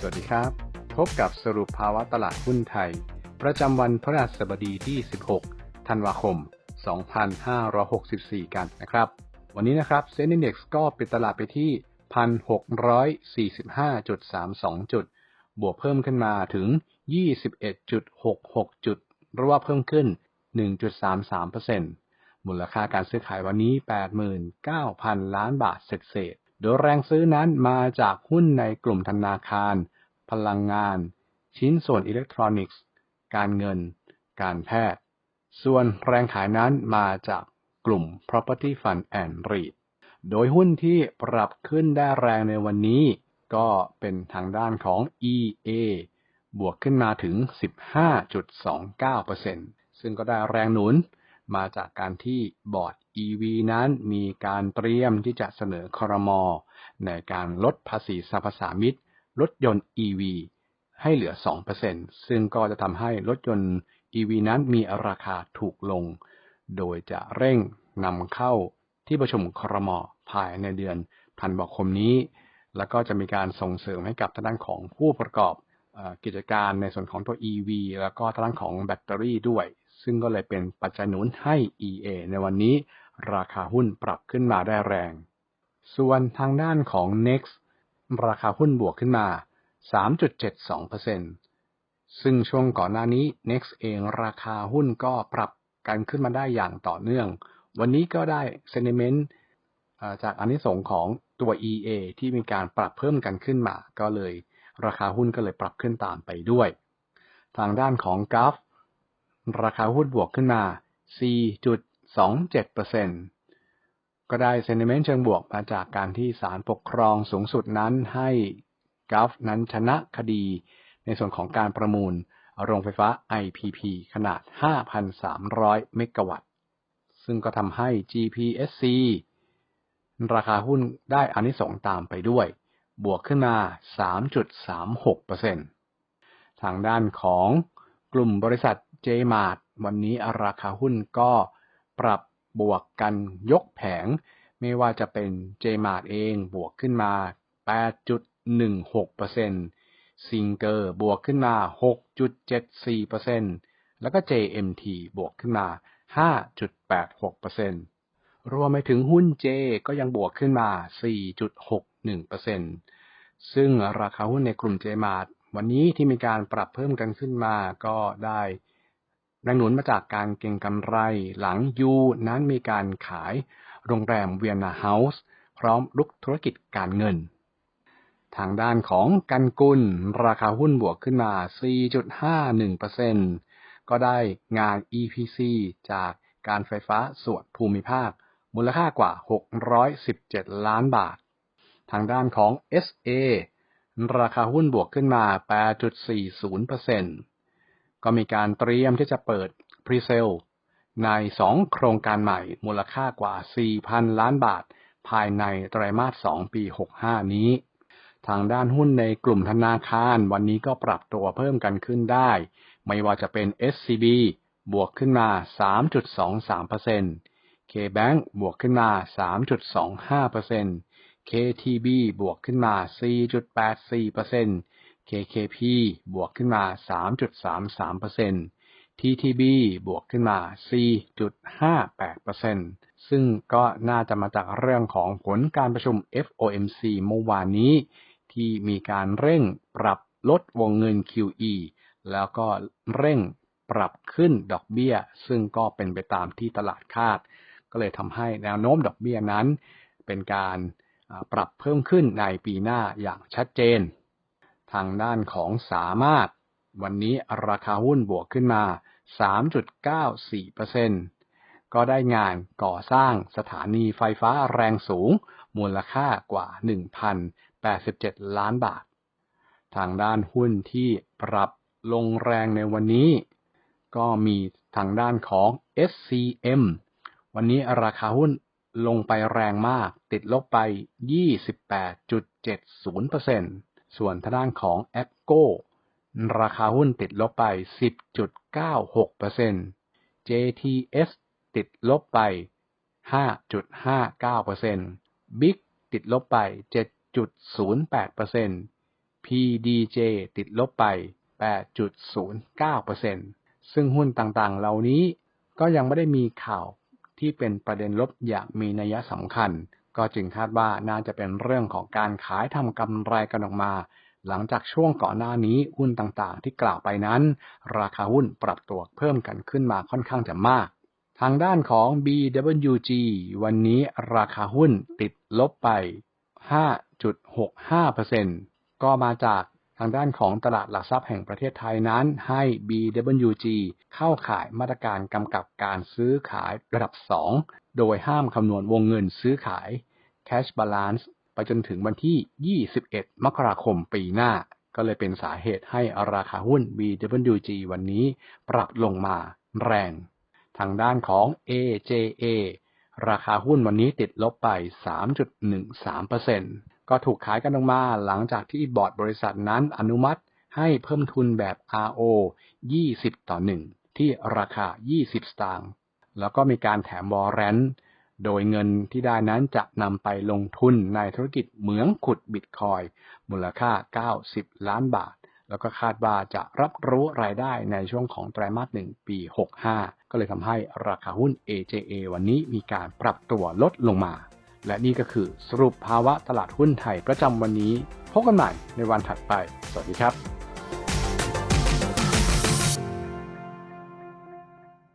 สวัสดีครับ พบกับสรุปภาวะตลาดหุ้นไทย ประจำวันพฤหัสบดีที่ 16 ธันวาคม 2564 กันนะครับ วันนี้นะครับเซ็นดี x ก็ปิดตลาดไปที่ 1,645.32 จุด บวกเพิ่มขึ้นมาถึง 21.66 จุดหรือว่าเพิ่มขึ้น 1.33%มูลค่าการซื้อขายวันนี้ 89,000 ล้านบาทเศษ โดยแรงซื้อนั้นมาจากหุ้นในกลุ่มธนาคาร พลังงาน ชิ้นส่วนอิเล็กทรอนิกส์ การเงิน การแพทย์ ส่วนแรงขายนั้นมาจากกลุ่ม property fund and REIT โดยหุ้นที่ปรับขึ้นได้แรงในวันนี้ ก็เป็นทางด้านของ EA บวกขึ้นมาถึง 15.29%ซึ่งก็ได้แรงหนุน มาจากการที่บอร์ด EV นั้นมีการเตรียมที่จะเสนอครมอในการลดภาษีสรรพสามิตรถยนต์ EV ให้เหลือ 2%ซึ่งก็จะทำให้รถยนต์ EV นั้นมีราคาถูกลง โดยจะเร่งนำเข้าที่ประชุมครมภายในเดือนธันวาคมนี้ แล้วก็จะมีการส่งเสริมให้กับทางด้านของผู้ประกอบกิจการในส่วนของตัว EV แล้วก็ทางด้านของแบตเตอรี่ด้วย ซึ่งก็เลยเป็นปัจจัยหนุนให้ EA ในวันนี้ราคาหุ้นปรับขึ้นมาได้แรง ส่วนทางด้านของ Next ราคาหุ้นบวกขึ้นมา 3.72%ซึ่งช่วงก่อนหน้านี้ Next เองราคาหุ้นก็ปรับกันขึ้นมาได้อย่างต่อเนื่อง วันนี้ก็ได้ sentiment จากอันนี้สงของตัว EA ที่มีการปรับเพิ่มกันขึ้นมา ก็เลย ราคาหุ้นก็เลยปรับขึ้นตามไปด้วย ทางด้านของ g u f ราคาหุ้นบวกขึ้นมา 4.27%ก็ได้ sentiment เชิงบวกมาจากการที่ศาลปกครองสูงสุดนั้นให้ g u f นั้นชนะคดี ในส่วนของการประมูลโรงไฟฟ้า IPP ขนาด 5,300 เมกะวัตต์ ซึ่งก็ทำให้ GPSC ราคาหุ้นได้อานิสงส์ตามไปด้วย บวกขึ้นมา 3.36%ทางด้านของกลุ่มบริษัท JMart วันนี้ราคาหุ้นก็ปรับบวกกันยกแผง ไม่ว่าจะเป็น JMart เองบวกขึ้นมา 8.16%ซิงเกอร์บวกขึ้นมา 6.74%แล้วก็ JMT บวกขึ้นมา 5.86%รวมไปถึงหุ้น J ก็ยังบวกขึ้นมา 4.61%ซึ่งราคาหุ้นในกลุ่ม JMart วันนี้ที่มีการปรับเพิ่มกันขึ้นมาก็ได้ แรงหนุนมาจากการเก็งกำไรหลังยูนั้นมีการขายโรงแรมเวียนนาเฮาส์พร้อมลุกธุรกิจการเงิน ทางด้านของกันกุล ราคาหุ้นบวกขึ้นมา 4.51%ก็ได้งาน EPC จากการไฟฟ้าส่วนภูมิภาค มูลค่ากว่า 617 ล้านบาท ทางด้านของ SA ราคาหุ้นบวกขึ้นมา 8.40% ก็มีการเตรียมที่จะเปิดพรีเซลใน 2 โครงการใหม่มูลค่ากว่า 4,000 ล้านบาท ภายในไตรมาส 2 ปี 65 นี้ ทางด้านหุ้นในกลุ่มธนาคารวันนี้ก็ปรับตัวเพิ่มกันขึ้นได้ ไม่ว่าจะเป็น SCB บวกขึ้นมา 3.23% KBank บวกขึ้นมา 3.25% KTB บวกขึ้นมา 4.84% KKP บวกขึ้นมา 3.33% TTB บวกขึ้นมา 4.58%ซึ่งก็น่าจะมาจากเรื่องของผลการประชุม FOMC เมื่อวานนี้ ที่มีการเร่งปรับลดวงเงิน QE แล้วก็เร่งปรับขึ้นดอกเบี้ย ซึ่งก็เป็นไปตามที่ตลาดคาด ก็เลยทำให้แนวโน้มดอกเบี้ยนั้น เป็นการปรับเพิ่มขึ้นในปีหน้าอย่างชัดเจน ทางด้านของสามารถ วันนี้ราคาหุ้นบวกขึ้นมา 3.94%ก็ได้งานก่อสร้างสถานีไฟฟ้าแรงสูง มูลค่ากว่า 1,087 ล้านบาท ทางด้านหุ้นที่ปรับลงแรงในวันนี้ ก็มีทางด้านของ SCM วันนี้ราคาหุ้นลงไปแรงมากติดลบไป 28.70% ส่วนทางด้านของ a p g o ราคาหุ้นติดลบไป 10.96% JTS ติดลบไป 5.59% Big ติดลบไป 7.08% PDJ ติดลบไป 8.09%ซึ่งหุ้นต่างๆ เหล่านี้ก็ยังไม่ได้มีข่าวที่เป็นประเด็นลบอย่างมีนัยสำคัญ ก็จึงคาดว่าน่าจะเป็นเรื่องของการขายทำกำไรกันออกมา หลังจากช่วงก่อนหน้านี้หุ้นต่างๆ ที่กล่าวไปนั้น ราคาหุ้นปรับตัวเพิ่มกันขึ้นมาค่อนข้างจะมาก ทางด้านของ BWG วันนี้ราคาหุ้นติดลบไป 5.65%ก็มาจากทางด้านของตลาดหลักทรัพย์แห่งประเทศไทยนั้นให้ BWG เข้าข่ายมาตรการกำกับการซื้อขายระดับ 2 โดยห้ามคำนวณวงเงินซื้อขาย cash balance ไปจนถึงวันที่ 21 มกราคมปีหน้า ก็เลยเป็นสาเหตุให้ราคาหุ้น BWG วันนี้ปรับลงมาแรง ทางด้านของ AJA ราคาหุ้นวันนี้ติดลบไป 3.13%ก็ถูกขายกันลงมาหลังจากที่บอร์ดบริษัทนั้นอนุมัติให้เพิ่มทุนแบบ RO 20 ต่อ 1 ที่ราคา 20 สตางค์ แล้วก็มีการแถมวอร์เรนต์ โดยเงินที่ได้นั้นจะนำไปลงทุนในธุรกิจเหมืองขุดบิตคอยมูลค่า 90 ล้านบาท แล้วก็คาดว่าจะรับรู้รายได้ในช่วงของไตรมาสหนึ่งปี 65 ก็เลยทำให้ราคาหุ้น AJA วันนี้มีการปรับตัวลดลงมา และนี่ก็คือสรุปภาวะตลาดหุ้นไทยประจำวันนี้ พบกันใหม่ในวันถัดไป สวัสดีครับ